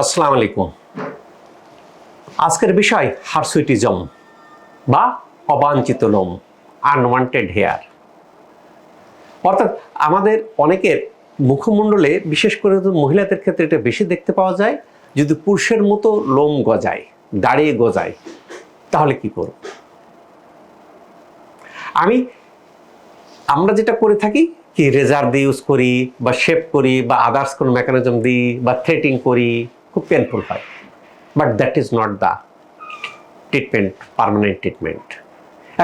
আসসালামু আলাইকুম। আজকের বিষয় হারসুইটিজম বা অবাঞ্ছিত লোম আনওয়ান্টেড হেয়ার অর্থাৎ আমাদের অনেকের মুখমণ্ডলে, বিশেষ করে মহিলাদের ক্ষেত্রে এটা বেশি দেখতে পাওয়া যায়, যদি পুরুষের মতো লোম গজায় দাঁড়িয়ে গজায়, তাহলে কি করব? আমি, আমরা যেটা করে থাকি, কি রেজার দিয়ে ইউজ করি, বা শেপ করি, বা আদার্স কোনো মেকানিজম দিই, বা থ্রেটিং করি খুব পেনফুল হয়। But that is not the treatment permanent treatment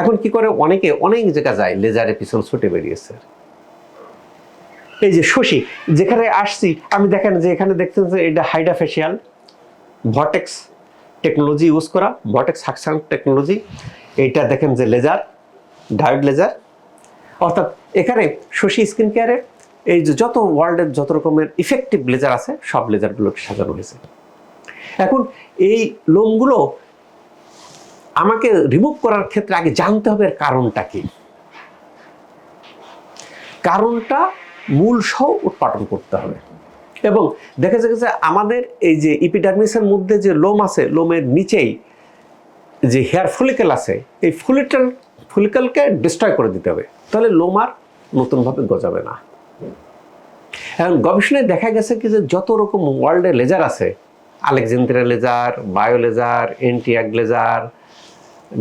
এখন কি করে? অনেকে, অনেক জায়গা যায় লেজারের পিছন ছুটে বেরিয়েছে। এই যে শশী, যেখানে আসছি, আমি দেখেন যে এখানে দেখতেন যে এটা hydra facial vortex technology use করা ভটেক্স সাকশন টেকনোলজি এইটা দেখেন যে লেজার ডায়োড লেজার অর্থাৎ এখানে শশী স্কিন কেয়ারের এই যে যত ওয়ার্ল্ডের যত রকমের ইফেক্টিভ লেজার আছে, সব লেজারগুলোকে সাজানো হয়েছে। এখন এই লোমগুলো আমাকে রিমুভ করার ক্ষেত্রে আগে জানতে হবে এর কারণটা কি। কারণটা মূল সহ উৎপাদন করতে হবে। এবং দেখা যে আমাদের এই যে ইপিডার্মিসের মধ্যে যে লোম আছে, লোমের নিচেই যে হেয়ার ফলিকেল আছে, এই ফলিকেল ফলিকেলকে ডিস্ট্রয় করে দিতে হবে। তাহলে লোম আর নতুনভাবে গজাবে না। এখন গবেষণায় দেখা গেছে কি যে যত রকম ওয়ার্ল্ডে লেজার আছে আলেকজেন্দ্রিয়া লেজার বায়ো লেজার এন্টিয়াগ লেজার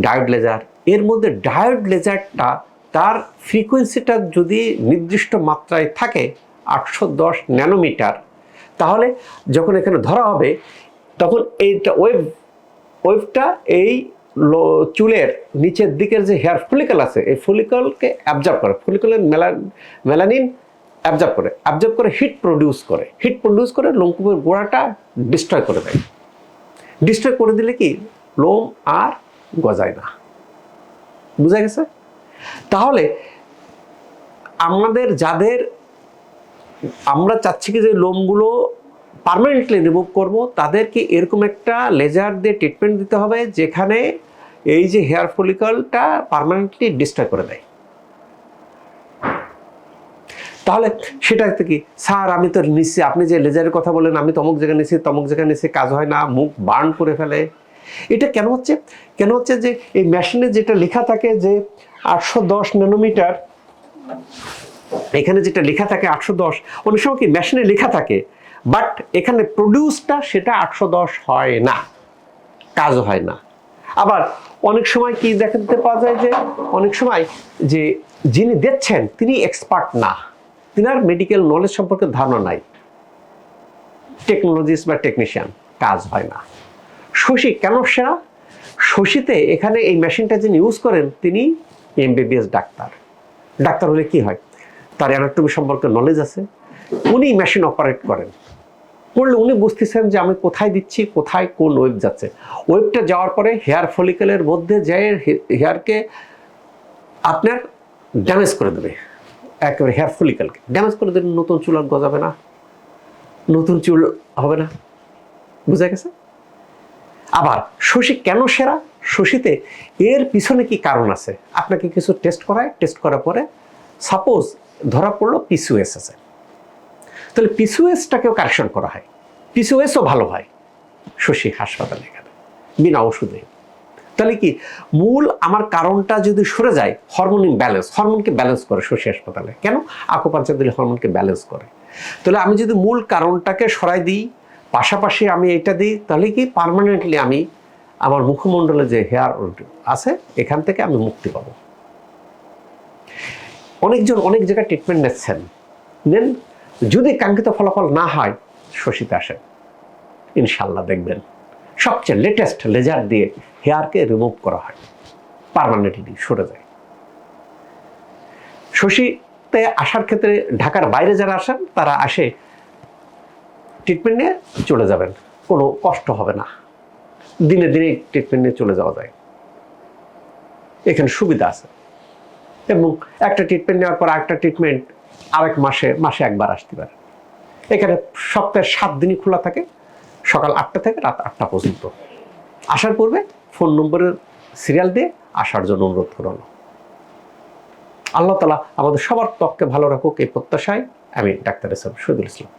ডায়োড লেজার এর মধ্যে ডায়োড লেজারটা তার ফ্রিকোয়েন্সিটা যদি নির্দিষ্ট মাত্রায় থাকে, আটশো দশ ন্যানোমিটার তাহলে যখন এখানে ধরা হবে, তখন এইটা ওয়েভ ওয়েভটা এই চুলের নিচের দিকের যে হেয়ার ফলিকল আছে, এই ফলিকলকে অ্যাবজার্ভ করে ফলিকলের মেলা মেলানিন অ্যাবজার্ভ করে অ্যাবজার্ভ করে হিট প্রডিউস করে। হিট প্রডিউস করে লোমকূপের গোড়াটা ডিস্ট্রয় করে দেয়। ডিস্ট্রয় করে দিলে কি? লোম আর গজায় না। বুঝা গেছে? তাহলে আমাদের যাদের, আমরা চাচ্ছি কি যে লোমগুলো পার্মানেন্টলি রিমুভ করব, তাদেরকে এরকম একটা লেজার দিয়ে ট্রিটমেন্ট দিতে হবে যেখানে এই যে হেয়ার ফলিকলটা পার্মানেন্টলি ডিস্ট্রয় করে দেয়। তাহলে সেটা কি, স্যার আমি তো নিচ্ছি, আপনি যে লেজারের কথা বলেন আমি তমক জায়গায় নিচ্ছি, তমক জায়গায় নিচ্ছি, কাজ হয় না, মুখ বার্ন করে ফেলে। এটা কেন হচ্ছে? কেন হচ্ছে যে এই মেশিনে যেটা লেখা থাকে যে আটশো দশ ন্যানোমিটার এখানে যেটা লেখা থাকে আটশো দশ, অনেক সময় কি মেশিনে লেখা থাকে বাট এখানে প্রডিউসটা সেটা আটশো দশ হয় না, কাজ হয় না। আবার অনেক সময় কি দেখতে পাওয়া যায় যে, অনেক সময় যে যিনি দেখছেন তিনি এক্সপার্ট না। তিনার মেডিকেল নলেজ সম্পর্কে ধারণা নাই। টেকনোলজিস্ট বা টেকনিশিয়ান কাজ হয় না। শশী, কেন সেরা? শশীতে এখানে এই মেশিনটা যিনি ইউজ করেন, তিনি এমবিবিএস ডাক্তার। ডাক্তার হলে কি হয়? তার অ্যানাটমি সম্পর্কে নলেজ আছে। উনি মেশিন অপারেট করেন। করলে উনি বুঝতেছেন যে আমি কোথায় দিচ্ছি, কোথায় কোন ওয়েব যাচ্ছে। ওয়েবটা যাওয়ার পরে হেয়ার ফলিকেলের মধ্যে যায় হেয়ারকে আপনার ড্যামেজ করে দেবে। একেবারে হেয়ার ফলিকেলকে ড্যামেজ করে দেবে নতুন চুল আর গজাবে না। নতুন চুল হবে না। বুঝা গেছে? আবার, শশী কেন সেরা? শশীতে এর পিছনে কি কারণ আছে? আপনাকে কিছু টেস্ট করায়। টেস্ট করার পরে সাপোজ ধরা পড়ল পিসিওএস আছে। তাহলে পিসিওএসটাকেও কারেকশন করা হয়। পিসিওএসও ভালো হয়। শশী হাসপাতালে এখানে বিনা ওষুধে। তাহলে কি? মূল আমার কারণটা যদি সরে যায় হরমোন ব্যালেন্স হরমোনকে ব্যালেন্স করে শশী হাসপাতালে। কেন? আকুপাঞ্চার দিলে হরমোনকে ব্যালেন্স করে। তাহলে আমি যদি মূল কারণটাকে সরাই দিই, পাশাপাশি আমি এটা দিই, তাহলে কি? পার্মানেন্টলি আমি আমার মুখমণ্ডলে যে হেয়ার আছে, এখান থেকে আমি মুক্তি পাব। অনেকজন অনেক জায়গায় ট্রিটমেন্ট নিচ্ছেন। নেন যদি কাঙ্ক্ষিত ফলাফল না হয়, শশীতে আসেন। ইনশাল্লাহ দেখবেন। সবচেয়ে লেটেস্ট লেজার দিয়ে হেয়ারকে রিমুভ করা হয়। পারমানেন্টলি সরে যায়। শশীতে আসার ক্ষেত্রে ঢাকার বাইরে যারা আসেন, তারা আসে ট্রিটমেন্ট নিয়ে চলে যাবেন। কোনো কষ্ট হবে না। দিনে দিনে ট্রিটমেন্ট নিয়ে চলে যাওয়া যায়। এখানে সুবিধা আছে। এবং একটা ট্রিটমেন্ট নেওয়ার পর একটা ট্রিটমেন্ট আরেক মাসে মাসে একবার আসতে পারে। এখানে সপ্তাহে সাত দিনই খোলা থাকে। সকাল আটটা থেকে রাত আটটা পর্যন্ত। আসার পূর্বে ফোন নম্বরের সিরিয়াল দিয়ে আসার জন্য অনুরোধ করানো আল্লাহ তালা আমাদের সবার ত্বককে ভালো রাখুক, এই প্রত্যাশায় আমি ডাক্তার এসব শহীদুল ইসলাম।